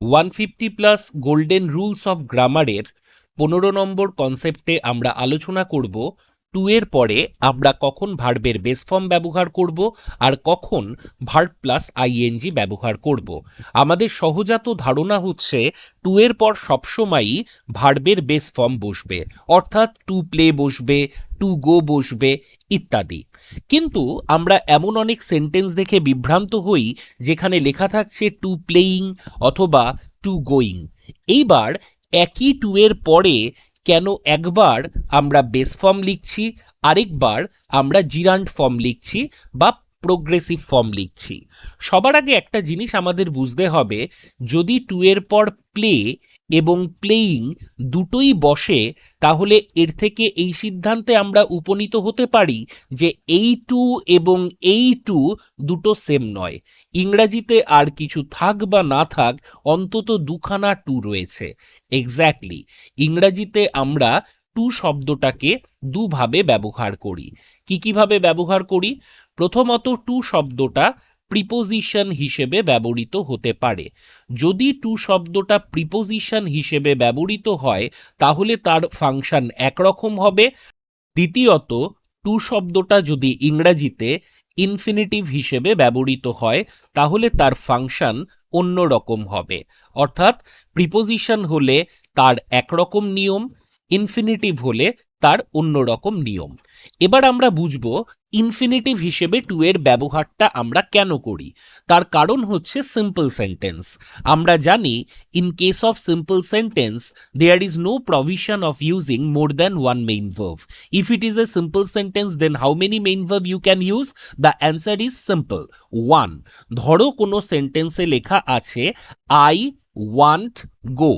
One fifty plus golden rules of গ্রামারের পনেরো নম্বর কনসেপ্টে আমরা আলোচনা করব টু এর পরে আমরা কখন ভার্বের বেস ফর্ম ব্যবহার করব আর কখন ভার্ব প্লাস আইএনজি ব্যবহার করব। আমাদের সহজাত ধারণা হচ্ছে টু এর পর সবসময়ই ভার্বের বেস ফর্ম বসবে, অর্থাৎ টু প্লে বসবে টু গো বসবে ইত্যাদি। কিন্তু আমরা এমন অনেক সেন্টেন্স দেখে বিভ্রান্ত হই, যেখানে লেখা থাকছে টু প্লেয়িং অথবা টু গোয়িং এইবার একই টু এর পরে কেন একবার আমরা বেস ফর্ম লিখছি, আরেকবার আমরা জিরান্ড ফর্ম লিখছি বা প্রোগ্রেসিভ ফর্ম লিখছি। সবার আগে একটা জিনিস আমাদের বুঝতে হবে, যদি টু এর পর প্লে এবং প্লেয়িং দুটোই বসে, তাহলে এর থেকে এই সিদ্ধান্তে আমরা উপনীত হতে পারি যে এই টু এবং এই টু দুটো সেম নয়। ইংরাজিতে আর কিছু থাক বা না থাক, অন্তত দুখানা টু রয়েছে। এক্স্যাক্টলি ইংরাজিতে আমরা টু শব্দটাকে দুভাবে ব্যবহার করি। কি কীভাবে ব্যবহার করি? প্রথমত টু শব্দটা প্রিপোজিশন হিসেবে ব্যবহৃত হতে পারে। যদি টু শব্দটা প্রিপোজিশন হিসেবে ব্যবহৃত হয়, তাহলে তার ফাংশন একরকম হবে। দ্বিতীয়ত টু শব্দটা যদি ইংরাজিতে ইনফিনিটিভ হিসেবে ব্যবহৃত হয়, তাহলে তার ফাংশন অন্য রকম হবে। অর্থাৎ প্রিপোজিশন হলে তার একরকম নিয়ম ইনফিনিটিভ হলে তার অন্য রকম নিয়ম। এবার আমরা বুঝব ইনফিনিটিভ হিসেবে টু এর ব্যবহারটা আমরা কেন করি। তার কারণ হচ্ছে সিম্পল সেন্টেন্স আমরা জানি in case of simple sentence there is no provision of using more than one main verb if it is a simple sentence then how many main verb you can use the answer is simple one ধরো কোনো সেন্টেন্সে লেখা আছে I want go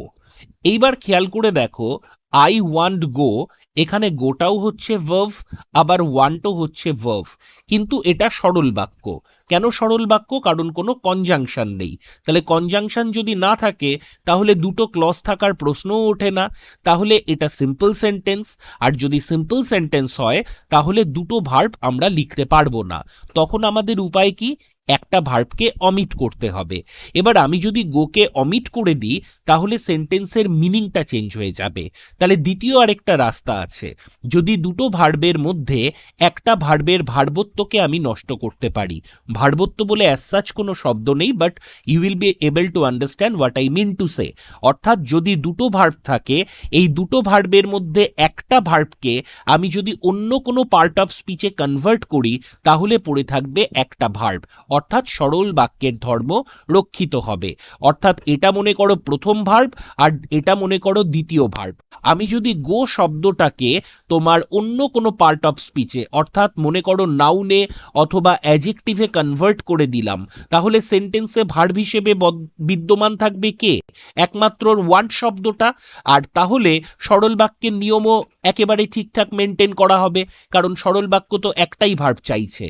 এইবার খেয়াল করে দেখো I want go এখানে গোটাও হচ্ছে ভার্ভ আবার ওয়ান্টও হচ্ছে ভার্ভ কিন্তু এটা সরল বাক্য। কেন সরল বাক্য? কারণ কোনো কনজাংশন নেই। তাহলে কনজাংশন যদি না থাকে, তাহলে দুটো ক্লজ থাকার প্রশ্নও ওঠে না। তাহলে এটা সিম্পল সেন্টেন্স আর যদি সিম্পল সেন্টেন্স হয়, তাহলে দুটো ভার্ব আমরা লিখতে পারব না। তখন আমাদের উপায় কি? একটা ভার্বকে অমিট করতে হবে। এবার আমি যদি গোকে অমিট করে দিই, তাহলে সেন্টেন্সের মিনিংটা চেঞ্জ হয়ে যাবে। তাহলে দ্বিতীয় আরেকটা রাস্তা আছে। যদি দুটো ভার্বের মধ্যে একটা ভার্বের ভার্বত্বকে আমি নষ্ট করতে পারি ভার্বত্ব বলে অ্যাজ সাচ কোনো শব্দ নেই but you will be able to understand what I mean to say অর্থাৎ যদি দুটো ভার্ব থাকে, এই দুটো ভার্বের মধ্যে একটা ভার্বকে আমি যদি অন্য কোনো পার্ট অফ স্পিচে কনভার্ট করি, তাহলে পড়ে থাকবে একটা ভার্ব অর্থাৎ সরল বাক্যের ধর্ম রক্ষিত হবে। অর্থাৎ এটা মনে করো প্রথম ভার্ব আর এটা মনে করো দ্বিতীয় ভার্ব আমি যদি গো শব্দটাকে তোমার অন্য কোনো পার্ট অফ স্পিচে অর্থাৎ মনে করো নাউনে অথবা অ্যাজেক্টিভে কনভার্ট করে দিলাম, তাহলে সেন্টেন্সে ভার্ব হিসেবে বদ- বিদ্যমান থাকবে কে? একমাত্র ওয়ান শব্দটা, আর তাহলে সরল বাক্যের নিয়মও একেবারে ঠিকঠাক মেনটেন করা হবে, কারণ সরল বাক্য তো একটাই ভার্ব চাইছে।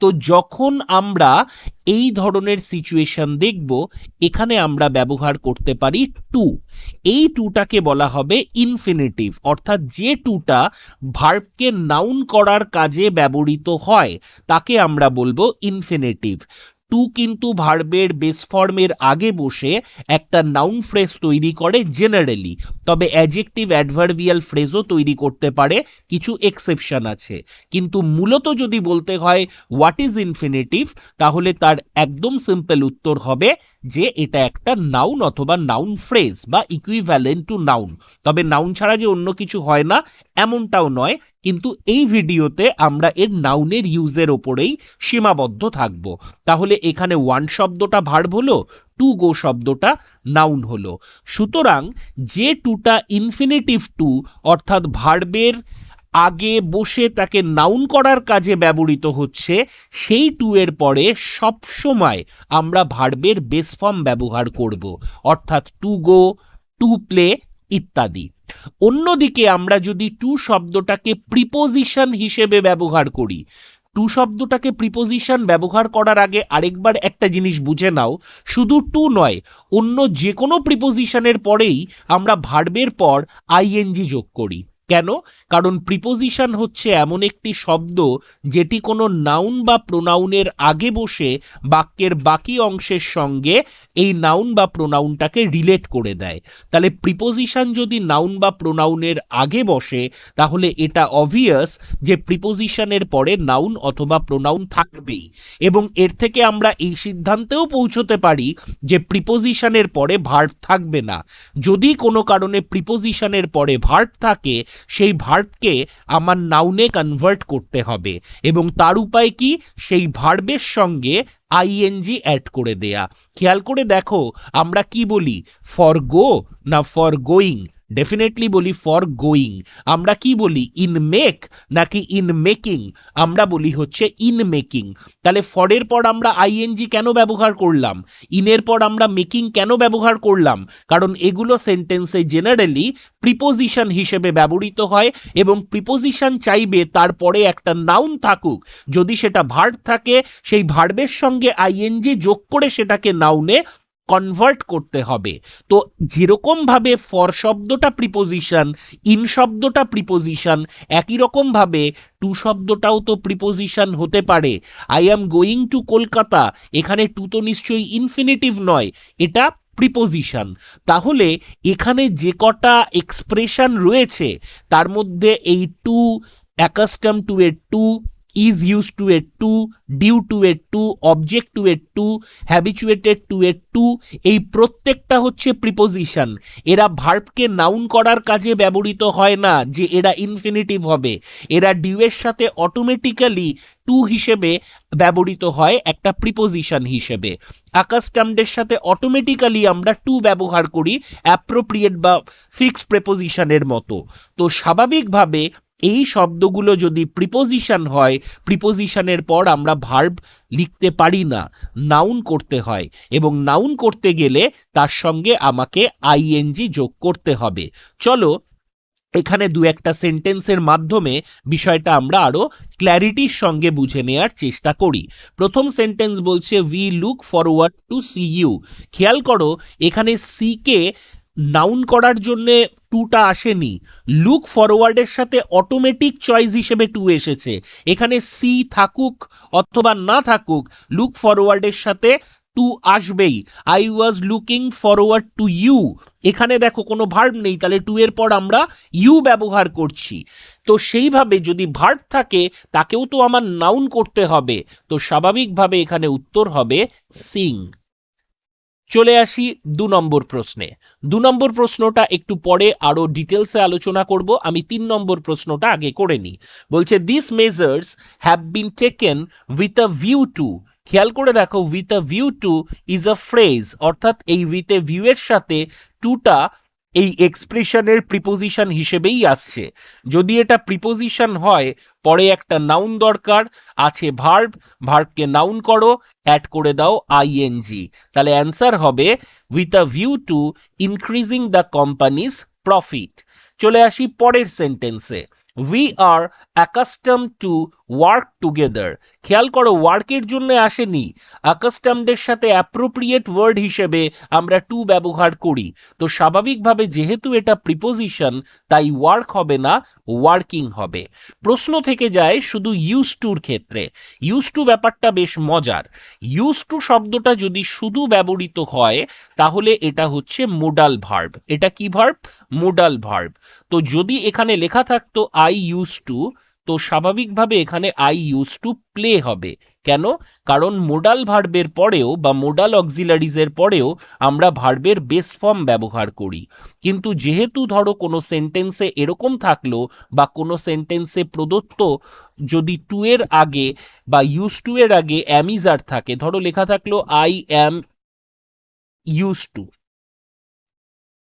তো যখন আমরা এই ধরনের সিচুয়েশন দেখব, এখানে আমরা ব্যবহার করতে পারি টু এই টুটাকে বলা হবে ইনফিনিটিভ অর্থাৎ যে টুটা ভার্বকে নাউন করার কাজে ব্যবহৃত হয়, তাকে আমরা বলব ইনফিনিটিভ টু কিন্তু ভার্বের বেস ফর্মের আগে বসে একটা নাউন ফ্রেজ তৈরি করে জেনারেলি তবে অ্যাজেক্টিভ অ্যাডভার্বিয়াল ফ্রেজও তৈরি করতে পারে, কিছু এক্সেপশন আছে। কিন্তু মূলত যদি বলতে হয় হোয়াট ইজ ইনফিনিটিভ তাহলে তার একদম সিম্পল উত্তর হবে যে এটা একটা নাউন অথবা নাউন ফ্রেজ বা ইকুইভ্যালেন্ট টু নাউন তবে নাউন ছাড়া যে অন্য কিছু হয় না, এমনটাও নয়, কিন্তু এই ভিডিওতে আমরা এর নাউনের ইউজের ওপরেই সীমাবদ্ধ থাকব। তাহলে এখানে ওয়ান শব্দটা ভার্ব হলো টু গো শব্দটা নাউন হলো। সুতরাং যে টুটা ইনফিনিটিভ টু অর্থাৎ ভার্বের আগে বসে তাকে নাউন করার কাজে ব্যবহৃত হচ্ছে, সেই টু এর পরে সব সময় আমরা ভার্বের বেস ফর্ম ব্যবহার করব, অর্থাৎ টু গো টু প্লে ইত্যাদি। অন্যদিকে আমরা যদি টু শব্দটাকে প্রিপোজিশন হিসেবে ব্যবহার করি টু শব্দটাকে প্রিপোজিশন ব্যবহার করার আগে আরেকবার একটা জিনিস বুঝে নাও, শুধু টু নয়, অন্য যে কোনো প্রিপোজিশনের পরেই আমরা ভার্বের পর আইএনজি যোগ করি। কেন? কারণ প্রিপোজিশন হচ্ছে এমন একটি শব্দ যেটি কোনো নাউন বা প্রোনাউনের আগে বসে বাক্যের বাকি অংশের সঙ্গে এই নাউন বা প্রোনাউনটাকে রিলেট করে দেয়। তাহলে প্রিপোজিশন যদি নাউন বা প্রোনাউনের আগে বসে, তাহলে এটা অবভিয়াস যে প্রিপোজিশনের পরে নাউন অথবা প্রোনাউন থাকবেই। এবং এর থেকে আমরা এই সিদ্ধান্তেও পৌঁছতে পারি যে প্রিপোজিশনের পরে ভার্ব থাকবে না। যদি কোনো কারণে প্রিপোজিশনের পরে ভার্ব থাকে সেই ভার্বকে আমার নাউনে কনভার্ট করতে হবে এবং তার উপায় কি? সেই ভার্বের সঙ্গে আইএনজি অ্যাড করে দেয়া। খেয়াল করে দেখো, আমরা কি বলি? ফর গো না ফর গোয়িং ডেফিনেটলি বলি ফর গোয়িং আমরা কি বলি? ইন মেক নাকি ইন মেকিং আমরা বলি হচ্ছে ইন মেকিং তাহলে ফরের পর আমরা আইএনজি কেন ব্যবহার করলাম? ইনের পর আমরা মেকিং কেন ব্যবহার করলাম? কারণ এগুলো সেন্টেন্সে জেনারেলি প্রিপোজিশন হিসেবে ব্যবহৃত হয় এবং প্রিপোজিশন চাইবে তারপরে একটা নাউন থাকুক। যদি সেটা ভার্ব থাকে, সেই ভার্বের সঙ্গে আইএনজি যোগ করে সেটাকে নাউনে কনভার্ট করতে হবে। তো যেরকম ভাবে ফর শব্দটা প্রিপোজিশন ইন শব্দটা প্রিপোজিশন একই রকম ভাবে টু শব্দটাও তো প্রিপোজিশন হতে পারে। I am going to Kolkata এখানে টু তো নিশ্চয়ই ইনফিনিটিভ নয়, এটা প্রিপোজিশন তাহলে এখানে যে কটা এক্সপ্রেশন রয়েছে, তার মধ্যে এই to accustom to a to is used to a to due to a to object to a to habituated to a to এই প্রত্যেকটা হচ্ছে প্রিপোজিশন এরা ভার্বকে নাউন করার কাজে ব্যবহৃত হয় না যে এরা ইনফিনিটিভ হবে। এরা ডিউয়ের সাথে অটোমেটিক্যালি টু হিসেবে ব্যবহৃত হয় একটা প্রিপোজিশন হিসেবে। আকাস্টামডের সাথে অটোমেটিক্যালি আমরা টু ব্যবহার করি অ্যাপ্রোপ্রিয়েট বা ফিক্স প্রেপোজিশনের মতো। তো স্বাভাবিকভাবে এই শব্দগুলো যদি প্রিপোজিশন হয় প্রিপোজিশনের পর আমরা ভার্ব লিখতে পারি না নাউন করতে হয়। এবং নাউন করতে গেলে তার সঙ্গে আমাকে আইএনজি যোগ করতে হবে। চলো, এখানে দু একটা সেন্টেন্সের মাধ্যমে বিষয়টা আমরা আরও ক্ল্যারিটির সঙ্গে বুঝে নেওয়ার চেষ্টা করি। প্রথম সেন্টেন্স বলছে we look forward to see you খেয়াল করো, এখানে সি কে নাউন করার জন্য টুটা আসেনি। লুক ফরওয়ার্ডের সাথে অটোমেটিক চয়েস হিসেবে টু এসেছে। এখানে সি থাকুক অথবা না থাকুক লুক ফরওয়ার্ডের সাথে টু আসবেই। I was looking forward to you এখানে দেখো কোনো ভার্ব নেই, তাহলে টু এর পর আমরা ইউ ব্যবহার করছি। তো সেইভাবে যদি ভার্ব থাকে, তাকেও তো আমার নাউন করতে হবে। তো স্বাভাবিকভাবে এখানে উত্তর হবে সিং চলে আসি দু নম্বর প্রশ্নে। দু নম্বর প্রশ্নটা একটু পরে আরও ডিটেলসে আলোচনা করব। আমি তিন নম্বর প্রশ্নটা আগে করে নিই। বলছে this measures have been taken with a view to খেয়াল করে দেখো with a view to is a phrase অর্থাৎ এই উইথ এ ভিউ এর সাথে টুটা এই এক্সপ্রেশনের প্রিপোজিশন হিসেবেই আসছে। যদি এটা প্রিপোজিশন হয়, পরে একটা নাউন দরকার, আছে ভার্ব ভার্বকে নাউন করো অ্যাড করে দাও আইএনজি তাহলে অ্যান্সার হবে with a view to increasing the companies profit চলে আসি পরের সেন্টেন্সে we are accustom to work together খেয়াল করো ওয়ার্কের জন্য আসেনি। অ্যাকাস্টমডের সাথে অ্যাপ্রোপ্রিয়েট ওয়ার্ড হিসেবে আমরা টু ব্যবহার করি। তো স্বাভাবিকভাবে যেহেতু এটা প্রিপোজিশন তাই ওয়ার্ক হবে না ওয়ার্কিং হবে। প্রশ্ন থেকে যায় শুধু ইউজ টুর ক্ষেত্রে। ইউজ টু ব্যাপারটা বেশ মজার। ইউজ টু শব্দটা যদি শুধু ব্যবহৃত হয়, তাহলে এটা হচ্ছে মোডাল ভার্ব এটা কি ভার্ব মোডাল ভার্ব তো যদি এখানে লেখা থাকতো আই ইউজ টু তো স্বাভাবিকভাবে এখানে আই ইউজ টু প্লে হবে। কেন? কারণ মোডাল ভার্বের পরেও বা মোডাল অক্সিলারিজের পরেও আমরা ভার্বের বেস ফর্ম ব্যবহার করি। কিন্তু যেহেতু ধরো কোনো সেন্টেন্সে এরকম থাকল বা কোনো সেন্টেন্সে প্রদত্ত যদি টু এর আগে বা ইউজ টু এর আগে অ্যামিজার থাকে, ধরো লেখা থাকল আই অ্যাম ইউজ টু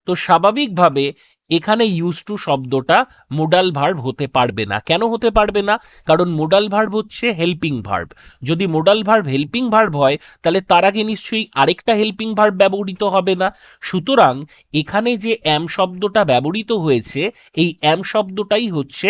তো স্বাভাবিকভাবে এখানে ইউজ টু শব্দটা মোডাল ভার্ব হতে পারবে না। কেন হতে পারবে না? কারণ মোডাল ভার্ব হচ্ছে হেল্পিং ভার্ব যদি মোডাল ভার্ব হেল্পিং ভার্ব হয়, তাহলে তার আগে নিশ্চয়ই আরেকটা হেল্পিং ভার্ব ব্যবহৃত হবে না। সুতরাং এখানে যে অ্যাম শব্দটা ব্যবহৃত হয়েছে, এই অ্যাম শব্দটাই হচ্ছে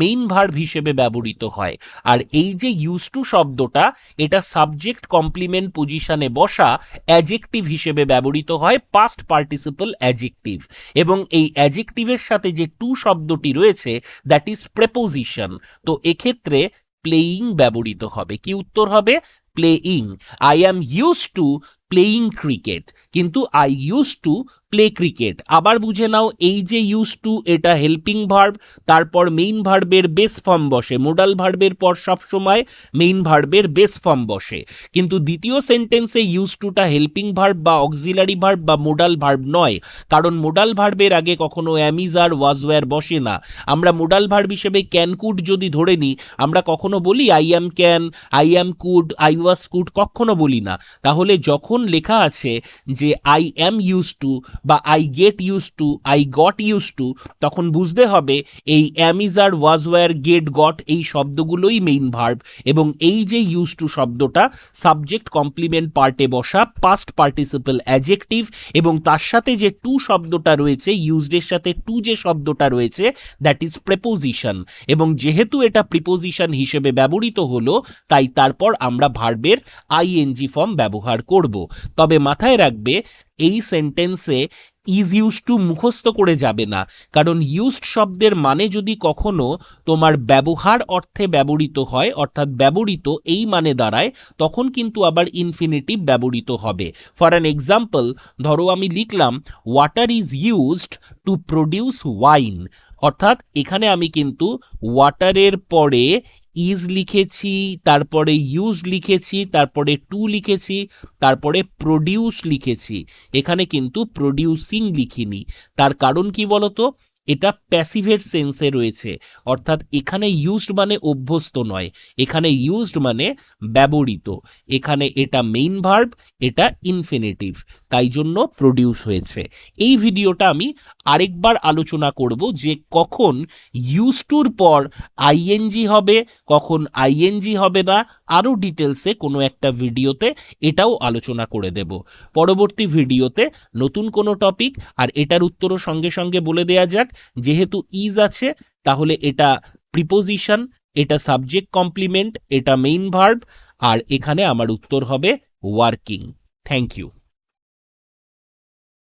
মেইন ভার্ব হিসেবে ব্যবহৃত হয়। আর এই যে ইউজ টু শব্দটা, এটা সাবজেক্ট কমপ্লিমেন্ট পজিশনে বসা অ্যাজেক্টিভ হিসেবে ব্যবহৃত হয় পাস্ট পার্টিসিপল অ্যাজেক্টিভ এবং এই অ্যাজেক্টিভের সাথে যে টু শব্দটি রয়েছে দ্যাট ইজ প্রেপোজিশন তো এক্ষেত্রে প্লেয়িং ব্যবহৃত হবে। কি উত্তর হবে? Playing I am use to playing cricket কিন্তু I use to play cricket আবার বুঝে নাও, এই যে ইউজ টু এটা হেল্পিং ভার্ব তারপর মেইন ভার্বের বেস ফর্ম বসে। মোডাল ভার্বের পর সব সময় মেইন ভার্বের বেস ফর্ম বসে। কিন্তু দ্বিতীয় সেন্টেন্সে ইউজ টুটা হেল্পিং ভার্ব বা অক্সিলারি ভার্ব বা মোডাল ভার্ব নয়। কারণ মোডাল ভার্বের আগে কখনো অ্যামিজ আর ওয়াজ ওয়্যার বসে না। আমরা মোডাল ভার্ব হিসেবে ক্যান কুড যদি ধরে নিই, আমরা কখনো বলি I am can I am could I was could কখনো বলি না। তাহলে যখন লেখা আছে যে আই অ্যাম ইউজ টু বা I get use to I got use to তখন বুঝতে হবে এই অ্যামিজ আর ওয়াজ ওয়ার গেট গট এই শব্দগুলোই মেইন ভার্ব এবং এই যে ইউজ টু শব্দটা সাবজেক্ট কমপ্লিমেন্ট পার্টে বসা পাস্ট পার্টিসিপল অ্যাজেক্টিভ এবং তার সাথে যে টু শব্দটা রয়েছে ইউজডের সাথে টু যে শব্দটা রয়েছে দ্যাট ইজ প্রেপোজিশন এবং যেহেতু এটা প্রিপোজিশন হিসেবে ব্যবহৃত হলো, তাই তারপর আমরা ভার্বের আইএনজি ফর্ম ব্যবহার করব। তবে মাথায় রাখবে, এই সেন্টেন্সে ইজ ইউজ টু মুখস্থ করে যাবে না। কারণ ইউজড শব্দের মানে যদি কখনো তোমার ব্যবহার অর্থে ব্যবহৃত হয়, অর্থাৎ ব্যবহৃত এই মানে দাঁড়ায় তখন কিন্তু আবার ইনফিনিটিভ ব্যবহৃত হবে। ফর অ্যান এক্সাম্পল ধরো আমি লিখলাম water is used to produce wine অর্থাৎ এখানে আমি কিন্তু ওয়াটারের পরে ইজ লিখেছি, তারপরে ইউজ লিখেছি, তারপরে টু লিখেছি, তারপরে প্রডিউস লিখেছি। এখানে কিন্তু প্রডিউসিং লিখিনি। তার কারণ কি বলতো? এটা প্যাসিভের সেন্সে রয়েছে। অর্থাৎ এখানে ইউজড মানে অভ্যস্ত নয়, এখানে ইউজড মানে ব্যবহৃত। এখানে এটা মেইন ভার্ব এটা ইনফিনিটিভ তাই জন্য প্রডিউস হয়েছে। এই ভিডিওটা আমি আরেকবার আলোচনা করব যে কখন ইউজ টুর পর আইএনজি হবে, কখন আইএনজি হবে না, আরও ডিটেলসে কোনো একটা ভিডিওতে এটাও আলোচনা করে দেব। পরবর্তী ভিডিওতে নতুন কোনো টপিক আর এটার উত্তরও সঙ্গে সঙ্গে বলে দেয়া যাক। যেহেতু ইজ আছে, তাহলে এটা প্রিপোজিশন এটা সাবজেক্ট কমপ্লিমেন্ট এটা মেইন ভার্ব আর এখানে আমার উত্তর হবে ওয়ার্কিং থ্যাংক ইউ